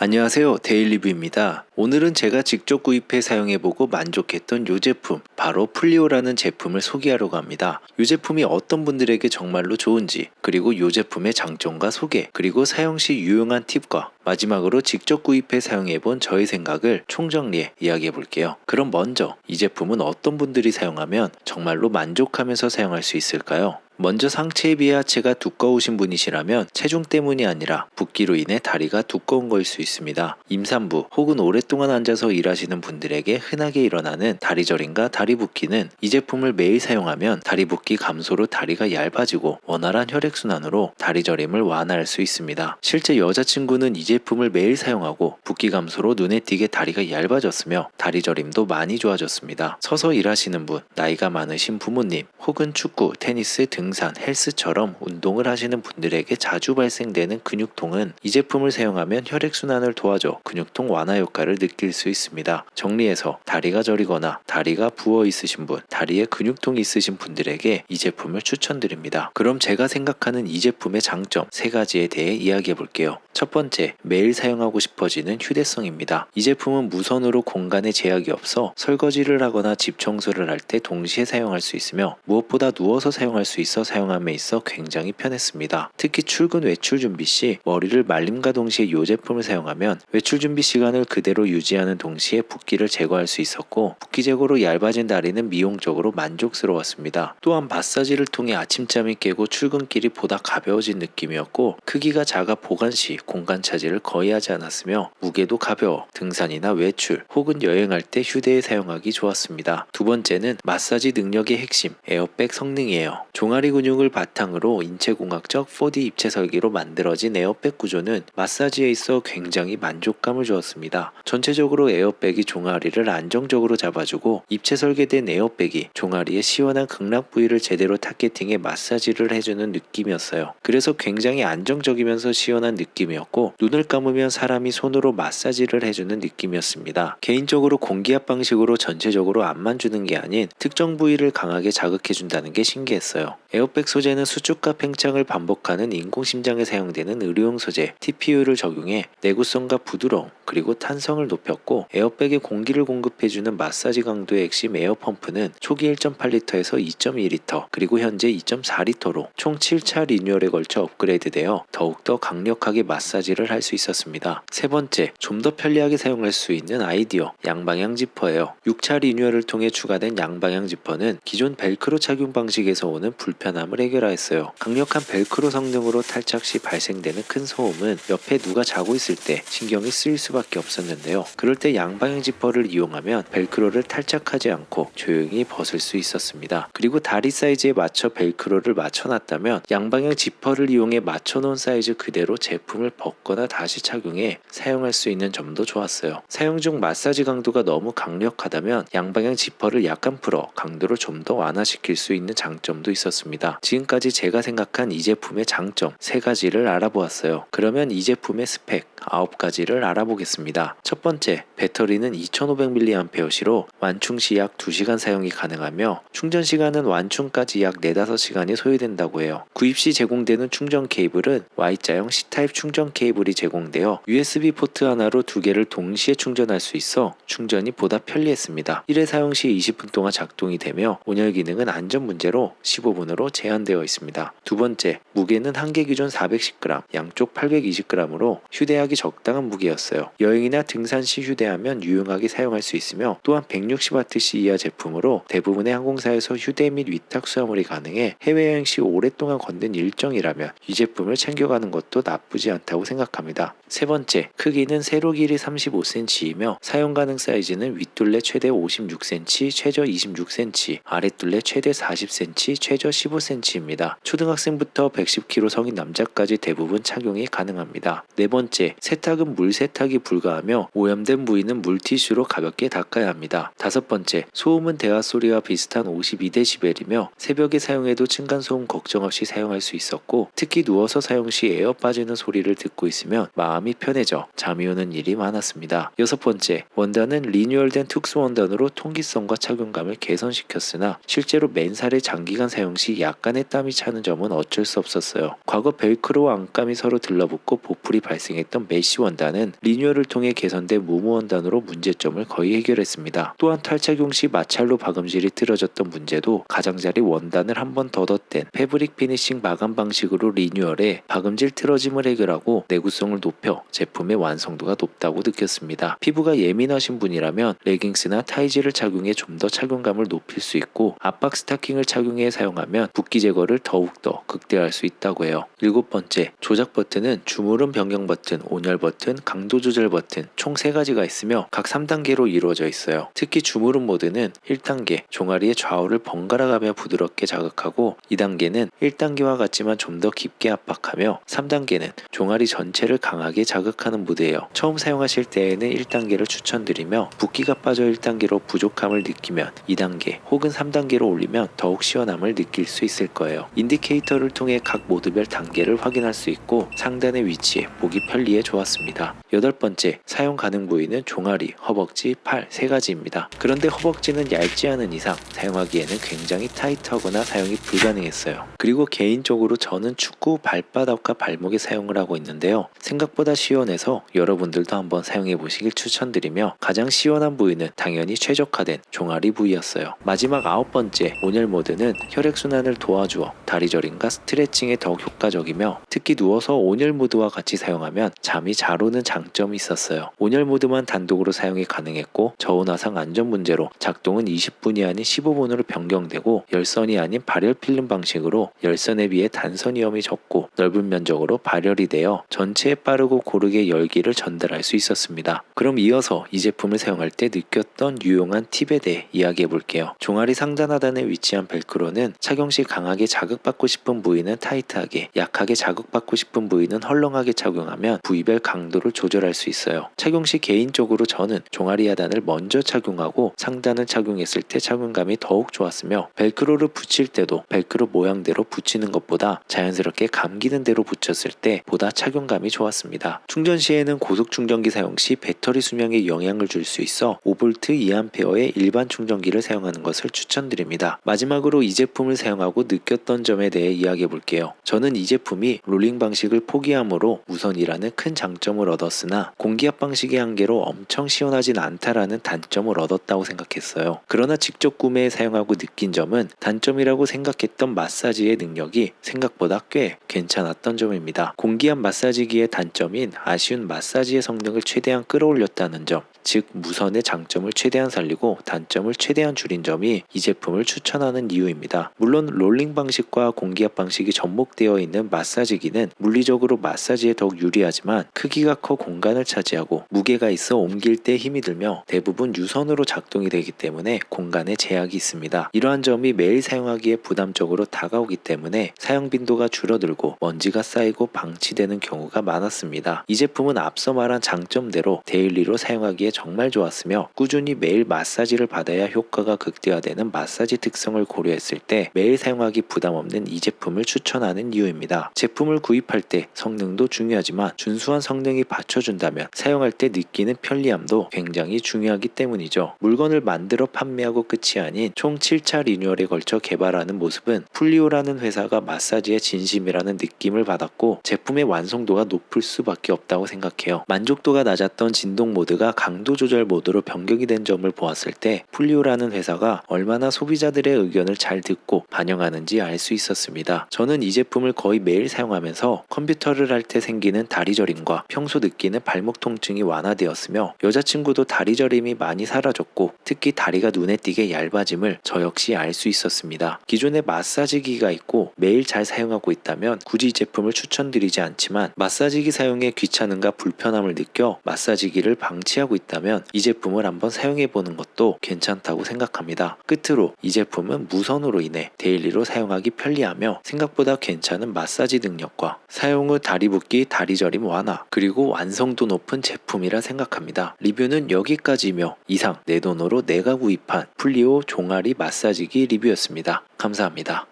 안녕하세요. 데일리뷰입니다. 오늘은 제가 직접 구입해 사용해보고 만족했던 요 제품, 바로 플리오라는 제품을 소개하려고 합니다. 이 제품이 어떤 분들에게 정말로 좋은지, 그리고 이 제품의 장점과 소개, 그리고 사용 시 유용한 팁과 마지막으로 직접 구입해 사용해본 저의 생각을 총정리해 이야기해 볼게요. 그럼 먼저 이 제품은 어떤 분들이 사용하면 정말로 만족하면서 사용할 수 있을까요? 먼저 상체에 비해 하체가 두꺼우신 분이시라면 체중 때문이 아니라 붓기로 인해 다리가 두꺼운 거일 수 있습니다. 임산부 혹은 오랫동안 앉아서 일하시는 분들에게 흔하게 일어나는 다리 저림과 다리 붓기는 이 제품을 매일 사용하면 다리 붓기 감소로 다리가 얇아지고 원활한 혈액순환으로 다리 저림을 완화할 수 있습니다. 실제 여자친구는 이 제품을 매일 사용하고 붓기 감소로 눈에 띄게 다리가 얇아졌으며 다리 저림도 많이 좋아졌습니다. 서서 일하시는 분, 나이가 많으신 부모님, 혹은 축구, 테니스, 등 산, 헬스처럼 운동을 하시는 분들에게 자주 발생되는 근육통은 이 제품을 사용하면 혈액순환을 도와줘 근육통 완화 효과를 느낄 수 있습니다. 정리해서 다리가 저리거나 다리가 부어 있으신 분, 다리에 근육통이 있으신 분들에게 이 제품을 추천드립니다. 그럼 제가 생각하는 이 제품의 장점 세 가지에 대해 이야기해 볼게요. 첫 번째, 매일 사용하고 싶어지는 휴대성입니다. 이 제품은 무선으로 공간에 제약이 없어 설거지를 하거나 집 청소를 할 때 동시에 사용할 수 있으며 무엇보다 누워서 사용할 수 있어 사용함에 있어 굉장히 편했습니다. 특히 출근 외출 준비 시 머리를 말림과 동시에 이 제품을 사용하면 외출 준비 시간을 그대로 유지하는 동시에 붓기를 제거할 수 있었고 붓기 제거로 얇아진 다리는 미용적으로 만족스러웠습니다. 또한 마사지를 통해 아침잠이 깨고 출근길이 보다 가벼워진 느낌이었고 크기가 작아 보관 시 공간 차지를 거의 하지 않았으며 무게도 가벼워 등산이나 외출 혹은 여행할 때 휴대에 사용하기 좋았습니다. 두 번째는 마사지 능력의 핵심 에어백 성능이에요. 종아리 근육을 바탕으로 인체공학적 4D 입체 설계로 만들어진 에어백 구조는 마사지에 있어 굉장히 만족감을 주었습니다. 전체적으로 에어백이 종아리를 안정적으로 잡아주고 입체 설계된 에어백이 종아리의 시원한 극락 부위를 제대로 타겟팅해 마사지를 해주는 느낌이었어요. 그래서 굉장히 안정적이면서 시원한 느낌이었고 눈을 감으면 사람이 손으로 마사지를 해주는 느낌이었습니다. 개인적으로 공기압 방식으로 전체적으로 안만 주는 게 아닌 특정 부위를 강하게 자극해준다는 게 신기했어요. 에어백 소재는 수축과 팽창을 반복하는 인공심장에 사용되는 의료용 소재 TPU를 적용해 내구성과 부드러움 그리고 탄성을 높였고 에어백에 공기를 공급해주는 마사지 강도의 핵심 에어펌프는 초기 1.8리터에서 2.2리터 그리고 현재 2.4리터로 총 7차 리뉴얼에 걸쳐 업그레이드되어 더욱더 강력하게 마사지를 할 수 있었습니다. 세 번째, 좀 더 편리하게 사용할 수 있는 아이디어 양방향 지퍼예요. 6차 리뉴얼을 통해 추가된 양방향 지퍼는 기존 벨크로 착용 방식에서 오는 불편함을 해결하였어요. 강력한 벨크로 성능으로 탈착 시 발생되는 큰 소음은 옆에 누가 자고 있을 때 신경이 쓰일 수밖에 없었는데요. 그럴 때 양방향 지퍼를 이용하면 벨크로를 탈착하지 않고 조용히 벗을 수 있었습니다. 그리고 다리 사이즈에 맞춰 벨크로를 맞춰놨다면 양방향 지퍼를 이용해 맞춰놓은 사이즈 그대로 제품을 벗거나 다시 착용해 사용할 수 있는 점도 좋았어요. 사용 중 마사지 강도가 너무 강력하다면 양방향 지퍼를 약간 풀어 강도를 좀 더 완화시킬 수 있는 장점도 있었습니다. 지금까지 제가 생각한 이 제품의 장점 세 가지를 알아보았어요. 그러면 이 제품의 스펙 9가지를 알아보겠습니다. 첫 번째, 배터리는 2500mAh로 완충 시 약 2시간 사용이 가능하며 충전 시간은 완충까지 약 4, 5시간이 소요된다고 해요. 구입 시 제공되는 충전 케이블은 Y자형 C타입 충전 케이블이 제공되어 USB 포트 하나로 두 개를 동시에 충전할 수 있어 충전이 보다 편리했습니다. 1회 사용 시 20분 동안 작동이 되며 온열 기능은 안전 문제로 15분으로 제한되어 있습니다. 두 번째, 무게는 한개 기준 410g, 양쪽 820g으로 휴대하기 적당한 무게였어요. 여행이나 등산 시 휴대하면 유용하게 사용할 수 있으며 또한 160Wc 이하 제품으로 대부분의 항공사에서 휴대 및 위탁 수화물이 가능해 해외여행 시 오랫동안 걷는 일정이라면 이 제품을 챙겨가는 것도 나쁘지 않다고 생각합니다. 세 번째, 크기는 세로 길이 35cm이며 사용 가능 사이즈는 윗둘레 최대 56cm, 최저 26cm, 아랫둘레 최대 40cm, 최저 15cm입니다. 초등학생부터 110kg 성인 남자까지 대부분 착용이 가능합니다. 네 번째, 세탁은 물 세탁이 불가하며 오염된 부위는 물티슈로 가볍게 닦아야 합니다. 다섯 번째, 소음은 대화 소리와 비슷한 52dB이며 새벽에 사용해도 층간 소음 걱정 없이 사용할 수 있었고 특히 누워서 사용 시 에어 빠지는 소리를 듣고 있으면 마음이 편해져 잠이 오는 일이 많았습니다. 여섯 번째, 원단은 리뉴얼된 특수 원단으로 통기성과 착용감을 개선시켰으나 실제로 맨살에 장기간 사용 시 약간의 땀이 차는 점은 어쩔 수 없었어요. 과거 벨크로와 안감이 서로 들러붙고 보풀이 발생했던 메쉬 원단은 리뉴얼 리뉴얼을 통해 개선된 무무원단으로 문제점을 거의 해결했습니다. 또한 탈착용 시 마찰로 박음질이 틀어졌던 문제도 가장자리 원단을 한 번 더 덧댄 패브릭 피니싱 마감 방식으로 리뉴얼해 박음질 틀어짐을 해결하고 내구성을 높여 제품의 완성도가 높다고 느꼈습니다. 피부가 예민하신 분이라면 레깅스나 타이즈를 착용해 좀 더 착용감을 높일 수 있고 압박 스타킹을 착용해 사용하면 붓기 제거를 더욱더 극대화할 수 있다고 해요. 일곱 번째, 조작 버튼은 주무름 변경 버튼, 온열 버튼, 강도 조절 버튼 총 3가지가 있으며 각 3단계로 이루어져 있어요. 특히 주무름 모드는 1단계 종아리의 좌우를 번갈아 가며 부드럽게 자극하고 2단계는 1단계와 같지만 좀 더 깊게 압박하며 3단계는 종아리 전체를 강하게 자극하는 모드예요. 처음 사용하실 때에는 1단계를 추천드리며 붓기가 빠져 1단계로 부족함을 느끼면 2단계 혹은 3단계로 올리면 더욱 시원함을 느낄 수 있을 거예요. 인디케이터를 통해 각 모드별 단계를 확인할 수 있고 상단의 위치에 보기 편리해 좋았습니다. 여덟 번째, 사용 가능 부위는 종아리, 허벅지, 팔 세 가지입니다. 그런데 허벅지는 얇지 않은 이상 사용하기에는 굉장히 타이트하거나 사용이 불가능했어요. 그리고 개인적으로 저는 축구 발바닥과 발목에 사용을 하고 있는데요. 생각보다 시원해서 여러분들도 한번 사용해 보시길 추천드리며 가장 시원한 부위는 당연히 최적화된 종아리 부위였어요. 마지막 아홉 번째, 온열 모드는 혈액순환을 도와주어 다리 저림과 스트레칭에 더욱 효과적이며 특히 누워서 온열 모드와 같이 사용하면 잠이 잘 오는 장점이 있었어요. 온열 모드만 단독으로 사용이 가능했고 저온화상 안전 문제로 작동은 20분이 아닌 15분으로 변경되고 열선이 아닌 발열 필름 방식으로 열선에 비해 단선 위험이 적고 넓은 면적으로 발열이 되어 전체에 빠르고 고르게 열기를 전달할 수 있었습니다. 그럼 이어서 이 제품을 사용할 때 느꼈던 유용한 팁에 대해 이야기해 볼게요. 종아리 상단 하단에 위치한 벨크로는 착용 시 강하게 자극받고 싶은 부위는 타이트하게, 약하게 자극받고 싶은 부위는 헐렁하게 착용하면 부위별 강도를 조절할 수 있어요. 착용 시 개인적으로 저는 종아리 하단을 먼저 착용하고 상단을 착용했을 때 착용감이 더욱 좋았으며 벨크로를 붙일 때도 벨크로 모양대로 붙이는 것보다 자연스럽게 감기는 대로 붙였을 때 보다 착용감이 좋았습니다. 충전 시에는 고속 충전기 사용 시 배터리 수명에 영향을 줄 수 있어 5V 2A의 일반 충전기를 사용하는 것을 추천드립니다. 마지막으로 이 제품을 사용하고 느꼈던 점에 대해 이야기해 볼게요. 저는 이 제품이 롤링 방식을 포기함으로 무선이라는 큰 장점을 얻었으나 공기압 방식의 한계로 엄청 시원하진 않다라는 단점을 얻었다고 생각했어요. 그러나 직접 구매해 사용하고 느낀 점은 단점이라고 생각했던 마사지의 능력이 생각보다 꽤 괜찮았던 점입니다. 공기압 마사지기의 단점인 아쉬운 마사지의 성능을 최대한 끌어올렸다는 점, 즉 무선의 장점을 최대한 살리고 단점을 최대한 줄인 점이 이 제품을 추천하는 이유입니다. 물론 롤링 방식과 공기압 방식이 접목되어 있는 마사지기는 물리적으로 마사지에 더욱 유리하지만 크기가 커 공간을 차지하고 무게가 있어 옮길 때 힘이 들며 대부분 유선으로 작동이 되기 때문에 공간에 제약이 있습니다. 이러한 점이 매일 사용하기에 부담적으로 다가오기 때문에 사용 빈도가 줄어들고 먼지가 쌓이고 방치되는 경우가 많았습니다. 이 제품은 앞서 말한 장점대로 데일리로 사용하기에 정말 좋았으며 꾸준히 매일 마사지를 받아야 효과가 극대화되는 마사지 특성을 고려했을 때 매일 사용하기 부담 없는 이 제품을 추천하는 이유입니다. 제품을 구입할 때 성능도 중요하지만 준수한 성능이 받쳐준다면 사용할 때 느끼는 편리함도 굉장히 중요하기 때문이죠. 물건을 만들어 판매하고 끝이 아닌 총 7차 리뉴얼에 걸쳐 개발하는 모습은 풀리오라는 회사가 마사지의 진심이라는 느낌을 받았고 제품의 완성도가 높을 수밖에 없다고 생각해요. 만족도가 낮았던 진동 모드가 강도 조절 모드로 변경이 된 점을 보았을 때 풀리오라는 회사가 얼마나 소비자들의 의견을 잘 듣고 반영하는지 알 수 있었습니다. 저는 이 제품을 거의 매일 사용하면서 컴퓨터를 할 때 생기는 다리 저림과 평소 느끼는 발목 통증이 완화되었으며 여자친구도 다리 저림이 많이 사라졌고 특히 다리가 눈에 띄게 얇아짐을 저 역시 알 수 있었습니다. 기존에 마사지기가 있고 매일 잘 사용하고 있다면 굳이 이 제품을 추천드리지 않지만 마사지기 사용에 귀찮음과 불편함을 느껴 마사지기를 방치하고 있다 면 이 제품을 한번 사용해 보는 것도 괜찮다고 생각합니다. 끝으로 이 제품은 무선으로 인해 데일리로 사용하기 편리하며 생각보다 괜찮은 마사지 능력과 사용 후 다리 붓기, 다리 저림 완화, 그리고 완성도 높은 제품이라 생각합니다. 리뷰는 여기까지며 이상 내 돈으로 내가 구입한 풀리오 종아리 마사지기 리뷰였습니다. 감사합니다.